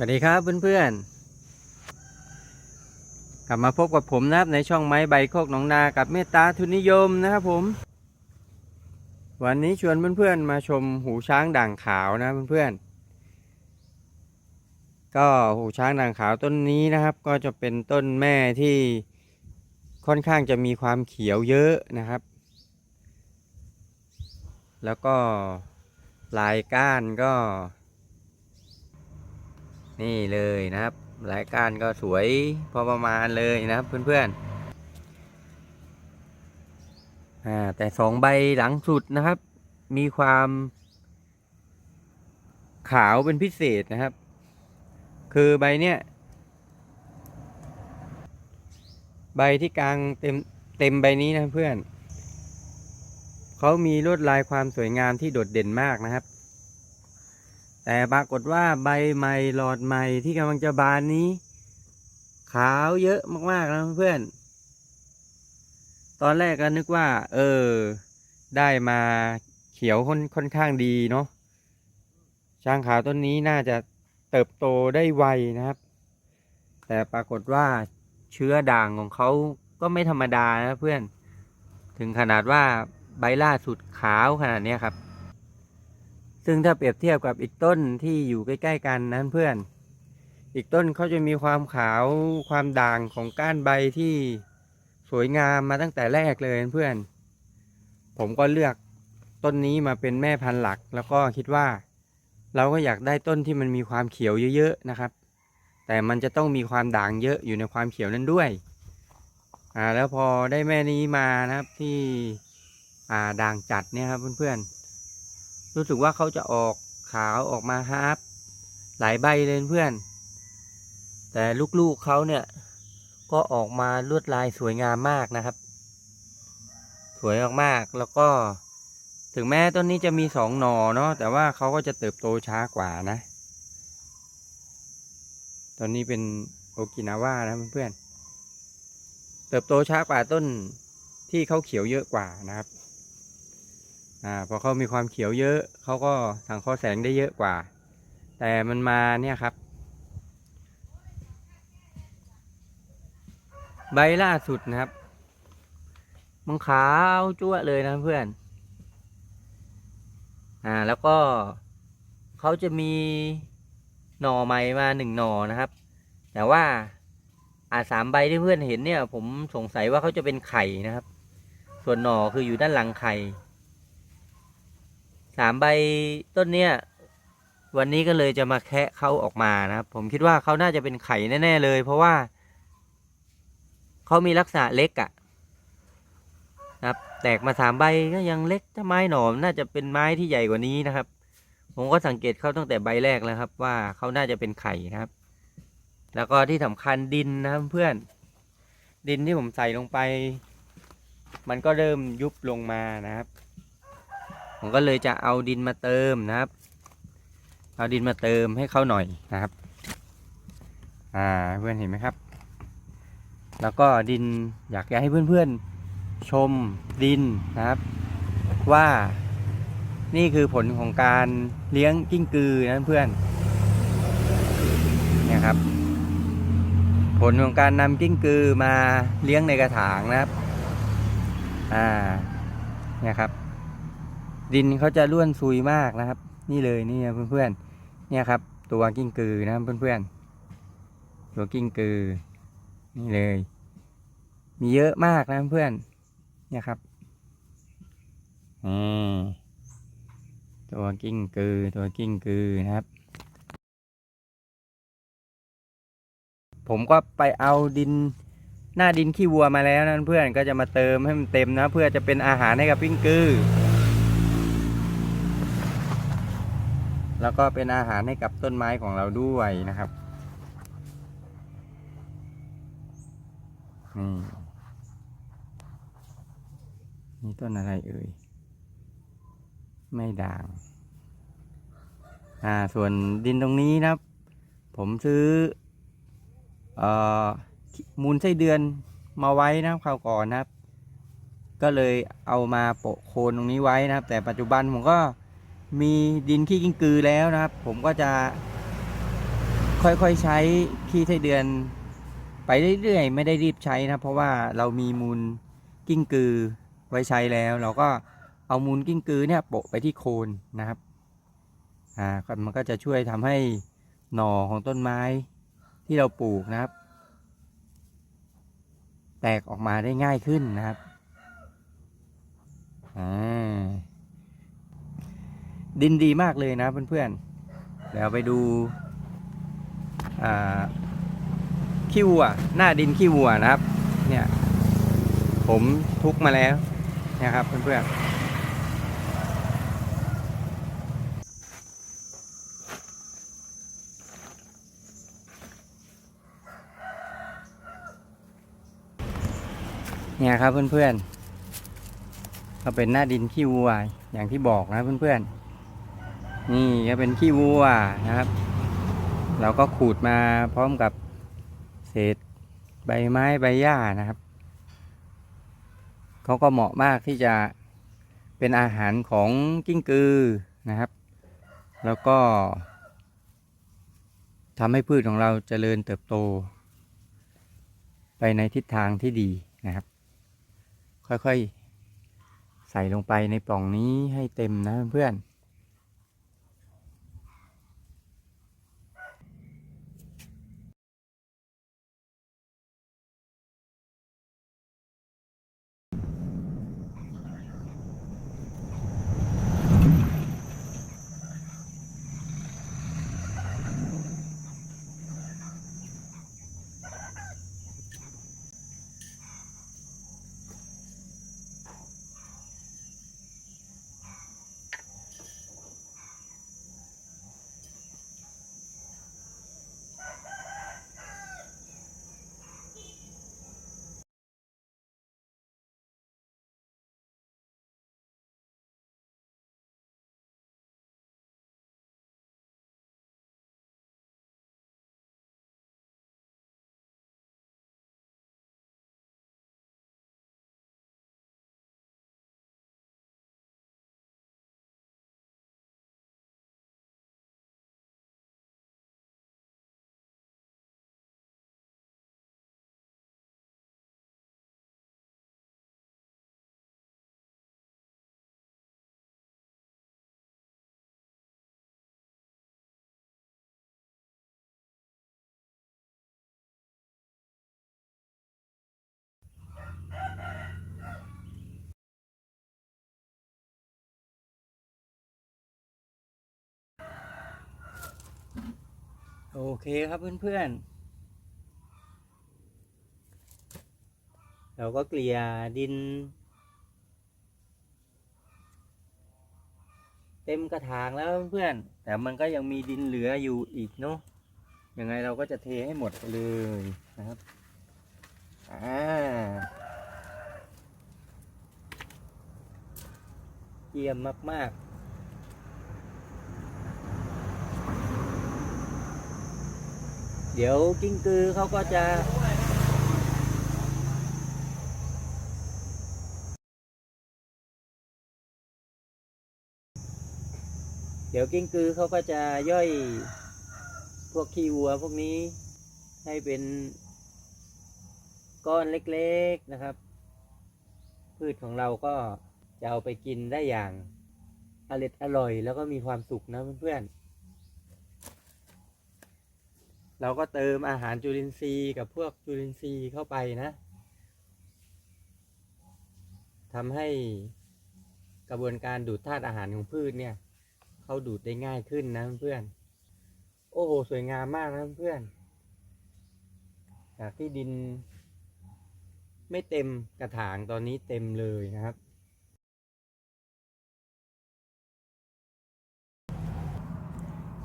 สวัสดีครับเพื่อนๆ กลับมาพบกับผมนะครับในช่องไม้ใบโคกหนองนากับเมตตาทุนนิยมนะครับผม วันนี้ชวนเพื่อนๆมาชมหูช้างด่างขาวนะเพื่อนๆ ก็หูช้างด่างขาวต้นนี้นะครับ ก็จะเป็นต้นแม่ที่ค่อนข้างจะมีความเขียวเยอะนะครับ แล้วก็ลายก้านก็ นี่เลยนะครับรายการก็สวยพอประมาณเลยนะครับเพื่อนๆอ่าแต่สองใบหลังสุดนะครับ มีความขาวเป็นพิเศษนะครับ คือใบเนี้ยใบที่กลางเต็มเต็มใบนี้นะเพื่อนเขามีลวดลายความสวยงามที่โดดเด่นมากนะครับ แต่ปรากฏว่าใบใหม่หลอดใหม่ที่กำลังจะบานนี้ ขาวเยอะมากๆนะเพื่อน ตอนแรกก็นึกว่า เออ ได้มาเขียวค่อนค่อนข้างดีเนาะช้างขาวต้นนี้น่าจะเติบโตได้ไวนะครับ แต่ปรากฏว่าเชื้อด่างของเขาก็ไม่ธรรมดานะเพื่อน ถึงขนาดว่าใบล่าสุดขาวขนาดนี้ครับ ซึ่งถ้าเปรียบเทียบกับอีกต้นที่อยู่ใกล้ ๆ กันนั้นเพื่อน อีกต้นเขาจะมีความขาวความด่างของก้านใบที่สวยงามมาตั้งแต่แรกเลยเพื่อน ผมก็เลือกต้นนี้มาเป็นแม่พันธุ์หลัก แล้วก็คิดว่า เราก็อยากได้ต้นที่มันมีความเขียวเยอะๆนะครับ แต่มันจะต้องมีความด่างเยอะอยู่ในความเขียวนั้นด้วยอ่าแล้วพอได้แม่นี้มานะครับที่อ่าด่างจัดเนี่ยครับเพื่อนๆ รู้สึกว่าเขาจะออกขาวออกมาฮาร์ปหลายใบเลยเพื่อน แต่ลูกๆเขาเนี่ย ก็ออกมาลวดลายสวยงามมากนะครับ สวยมากๆแล้วก็ ถึงแม้ต้นนี้จะมีสองหน่อเนาะแต่ว่าเขาก็จะเติบโตช้ากว่านะ ตอนนี้เป็นโอกินาว่านะเพื่อนๆเติบโตช้ากว่าต้นที่เขาเขียวเยอะกว่านะครับ อ่าพอเขามีความเขียวเยอะเขาก็สังเคราะห์แสงได้เยอะกว่า แต่มันมาเนี่ยครับ ใบล่าสุดนะครับ มันขาวจั่วเลยนะเพื่อน อ่าแล้วก็เขาจะมีหน่อใหม่มาหนึ่งหน่อนะครับ แต่ว่าอาสามใบที่เพื่อนเห็นเนี่ย ผมสงสัยว่าเขาจะเป็นไข่นะครับ ส่วนหน่อคืออยู่ด้านหลังไข่ สามใบต้นเนี้ยวันนี้ก็เลยจะมาแคะเขาออกมานะครับ ผมคิดว่าเขาน่าจะเป็นไข่แน่ ๆ เลย เพราะว่าเขามีลักษณะเล็กอะ่ะนะครับ แตกมาสามใบก็ยังเล็กถ้าไม้หนอมน่าจะเป็นไม้ที่ใหญ่กว่านี้นะครับ ผมก็สังเกตเขาตั้งแต่ใบแรกแล้วครับ ว่าเขาน่าจะเป็นไข่นะครับ แล้วก็ที่สำคัญดินนะครับเพื่อน ดินที่ผมใส่ลงไป มันก็เริ่มยุบลงมานะครับ ผมก็เลยจะเอาดินมาเติมนะครับ เอาดินมาเติมให้เขาหน่อยนะครับ อ่าเพื่อนเห็นไหมครับ แล้วก็ดินอยากให้เพื่อนๆชมดินนะครับ ว่านี่คือผลของการเลี้ยงกิ้งกือนะเพื่อนเนี่ยครับ ผลของการนำกิ้งกือมาเลี้ยงในกระถางนะครับ อ่าเนี่ยครับ ดินเขาจะร่วนซุยมากนะครับ นี่เลยนี่นเพื่อนๆเนี่ยครับ ตัวกิ้งกือนะครับเพื่อนๆตัวกิ้งกือ นี่เลย มีเยอะมากนะเพื่อนเนี่ยครับนี่ตัวกิ้งกือตัวกิ้งกือนะครับ ผมก็ไปเอาดินหน้าดินขี้วัวมาแล้วนะเพื่อนก็จะมาเติมให้มันเต็มนะ เพื่อจะเป็นอาหารให้กับกิ้งกือ แล้วก็เป็นอาหารให้กับต้นไม้ของเราด้วยนะครับนี่นี่ต้นอะไรเอ่ย ไม่ด่าง อ่า ส่วนดินตรงนี้นะครับ ผมซื้ออมูลไส้เดือนมาไว้นะครับคราวก่อนนะครับ ก็เลยเอามาโปะโคนตรงนี้ไว้นะครับ แต่ปัจจุบันผมก็ มีดินขี้กิ้งกือแล้วนะครับ ผมก็จะค่อยๆใช้ขี้ไส้เดือน ไปเรื่อยๆไม่ได้รีบใช้นะเพราะว่าเรามีมูลกิ้งกือไว้ใช้แล้ว เราก็เอามูลกิ้งกือเนี่ยโปะไปที่โคนนะครับอ่ามันก็จะช่วยทำให้หน่อของต้นไม้ที่เราปลูกนะครับ แตกออกมาได้ง่ายขึ้นนะครับอ่า ดินดีมากเลยนะเพื่อนๆเดี๋ยวไปดูขี้วัวหน้าดินขี้วัวนะครับ เนี่ย ผมทุกมาแล้วนะครับเพื่อนๆเนี่ยครับเพื่อนๆก็เป็นหน้าดินขี้วัวอย่างที่บอกนะเพื่อนๆ นี่ก็เป็นขี้วัวนะครับ เราก็ขูดมาพร้อมกับเศษใบไม้ใบหญ้านะครับเขาก็เหมาะมากที่จะเป็นอาหารของกิ้งกือนะครับ แล้วก็ทำให้พืชของเราเจริญเติบโต ไปในทิศทางที่ดีนะครับ ค่อยๆ ใส่ลงไปในปล่องนี้ให้เต็มนะเพื่อนๆ โอเคครับเพื่อนๆ เราก็เกลี่ยดิน เต็มกระถางแล้วเพื่อนๆ แต่มันก็ยังมีดินเหลืออยู่อีกเนาะ ยังไงเราก็จะเทให้หมดเลยนะครับ อ่า เยี่ยมมากๆ เดี๋ยวกิ้งกือเขาก็จะเดี๋ยวกิ้งกือเขาก็จะย่อยพวกขี้วัวพวกนี้ให้เป็นก้อนเล็กๆนะครับ พืชของเราก็จะเอาไปกินได้อย่างอร่อยอร่อยแล้วก็มีความสุขนะเพื่อนๆ เราก็เติมอาหารจุลินทรีย์กับพวกจุลินทรีย์เข้าไปนะทำให้กระบวนการดูดธาตุอาหารของพืชเนี่ยเขาดูดได้ง่ายขึ้นนะเพื่อนโอ้โหสวยงามมากนะเพื่อนจากที่ดิน ไม่เต็มกระถางตอนนี้เต็มเลยนะครับ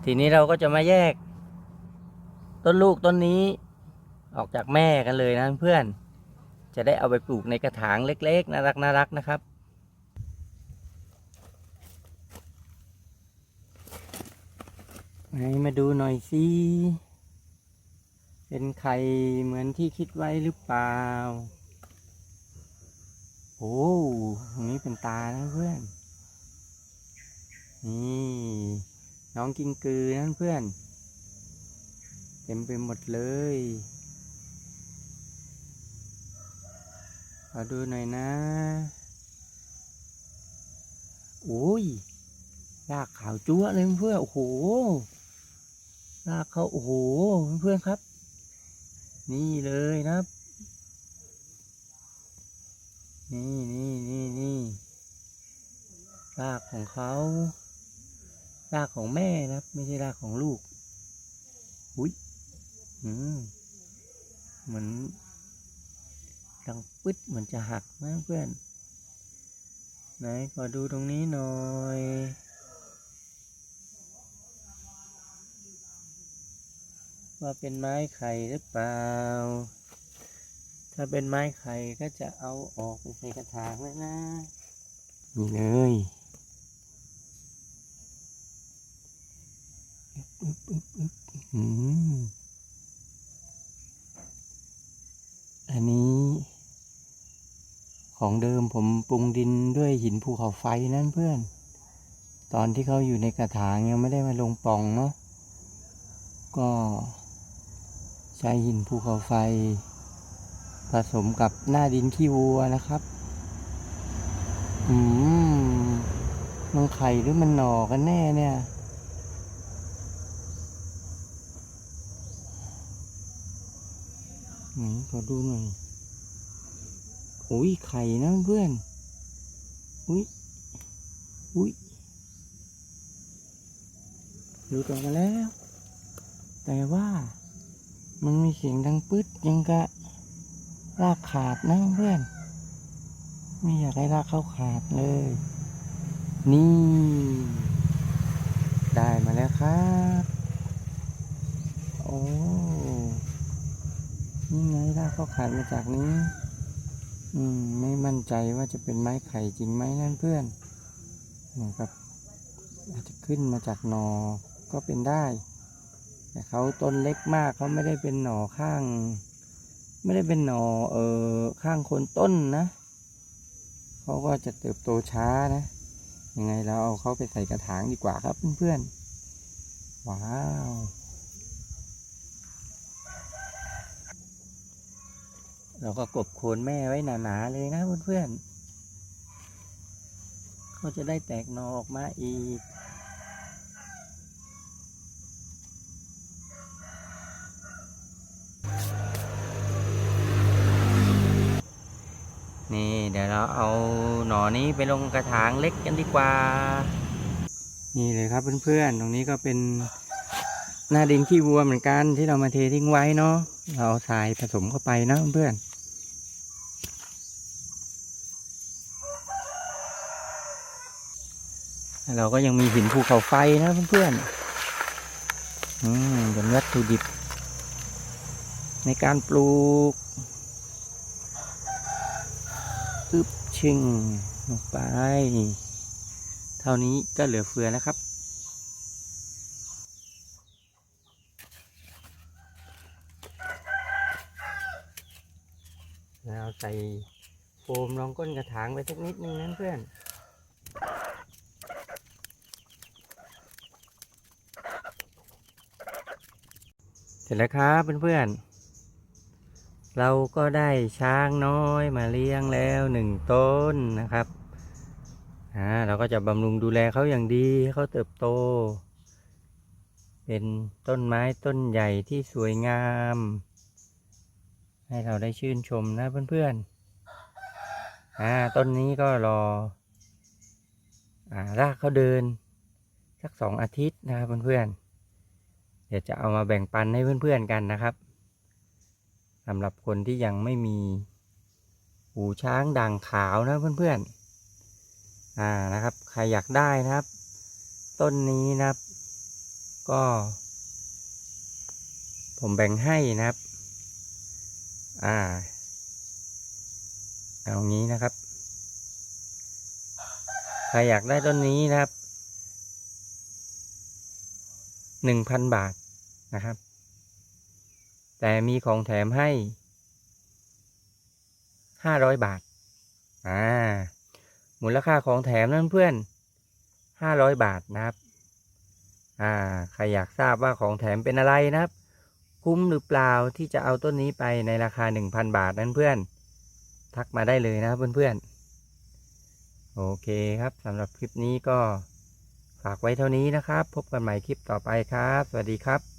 ทีนี้เราก็จะมาแยก ต้นลูกต้นนี้ ออกจากแม่กันเลยนะเพื่อนจะได้เอาไปปลูกในกระถางเล็กๆน่ารักน่ารักนะครับไหนมาดูหน่อยสิเป็นไข่เหมือนที่คิดไว้หรือเปล่า โอ้ตรงนี้เป็นตานะเพื่อน นี่ น้องกิงกือนั่นเพื่อน เต็มไปหมดเลยขอดูหน่อยนะโอ้ยรากขาวจั๊วเลยเพื่อนโอ้โหรากเขาโอ้โหเพื่อนครับ นี่เลยนะครับ นี่นี่นี่นี่รากของเขารากของแม่นะครับ ไม่ใช่รากของลูกอุ้ย เหมือนดังปึ๊ดเหมือนจะหักนะเพื่อน ไหนขอดูตรงนี้หน่อยว่าเป็นไม้ไข่หรือเปล่า ถ้าเป็นไม้ไข่ก็จะเอาออกไปใส่กระถางเลยนะ นี่เลยอึ๊บอึ๊บอึ๊บอึ๊บอืม อันนี้ ของเดิมผมปรุงดินด้วยหินภูเขาไฟนั่นเพื่อน ตอนที่เขาอยู่ในกระถางยังไม่ได้มาลงปองเนาะก็ใช้หินภูเขาไฟ ผสมกับหน้าดินขี้วัวนะครับ อืมมันไข่หรือมันหน่อกันแน่เนี่ย ไหนขอดูหน่อยอุ้ยไข่นะเพื่อน อุ้ย อุ้ยรู้ตัวกันแล้ว แต่ว่ามันมีเสียงดังปึ๊ดยังกะรากขาดนะเพื่อน ไม่อยากให้รากเข้าขาดเลย นี่ ได้มาแล้วครับ โอ้ นี่ไงรากเขาขาดมาจากนี้ อืม ไม่มั่นใจว่าจะเป็นไม้ไผ่จริงไหมนั่นเพื่อนนะครับ อาจจะขึ้นมาจากหนอก็เป็นได้ แต่เขาต้นเล็กมากเขาไม่ได้เป็นหนอข้าง ไม่ได้เป็นหนอเออข้างคนต้นนะเขาก็จะเติบโตช้านะ ยังไงเราเอาเขาไปใส่กระถางดีกว่าครับเพื่อนๆว้าว เราก็กบโคนแม่ไว้หนาๆเลยนะเพื่อนๆเขาจะได้แตกหนอออกมาอีก นี่เดี๋ยวเราเอาหน่อนี้ไปลงกระถางเล็กกันดีกว่า นี่เลยครับเพื่อนๆ ตรงนี้ก็เป็นหน้าดินขี้วัวเหมือนกันที่เรามาเททิ้งไว้เนาะเราเอาทรายผสมเข้าไปนะเพื่อน เราก็ยังมีหินภูเขาไฟนะเพื่อนๆอืมเป็นวัตถุดิบ ในการปลูกอึบชิงลงไป เท่านี้ก็เหลือเฟือแล้วครับ แล้วใส่โฟมรองก้นกระถางไปสักนิดนึงนั้นเพื่อน ร็จแล้วครับเพื่อนๆ เราก็ได้ช้างน้อยมาเลี้ยงแล้วหนึ่งต้นนะครับอ่าเราก็จะบำรุงดูแลเขาอย่างดีให้เขาเติบโต เป็นต้นไม้ต้นใหญ่ที่สวยงาม ให้เราได้ชื่นชมนะเพื่อนๆอ่าต้นนี้ก็รออ่ารากเขาเดิน สักสองอาทิตย์นะครับเพื่อนๆ ดี๋ยวจะเอามาแบ่งปันให้เพื่อนๆกันนะครับสำหรับคนที่ยังไม่มีหูช้างด่างขาวนะเพื่อนๆอ่านะครับใครอยากได้นะครับ ต้นนี้นะครับ ก็ ผมแบ่งให้นะครับ อ่า เอางี้นะครับ ใครอยากได้ต้นนี้นะครับหนึ่งพันบาท นะครับ แต่มีของแถมให้ห้าร้อยบาท อ่า มูลค่าของแถมนั่นเพื่อนห้าร้อยบาทนะครับ อ่า ใครอยากทราบว่าของแถมเป็นอะไรนะครับ คุ้มหรือเปล่าที่จะเอาต้นนี้ไปในราคา1,000บาทนั้นเพื่อน ทักมาได้เลยนะครับเพื่อนๆ โอเคครับสำหรับคลิปนี้ก็ฝากไว้เท่านี้นะครับ พบกันใหม่คลิปต่อไปครับ สวัสดีครับ